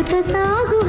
సాగుతూ సాగు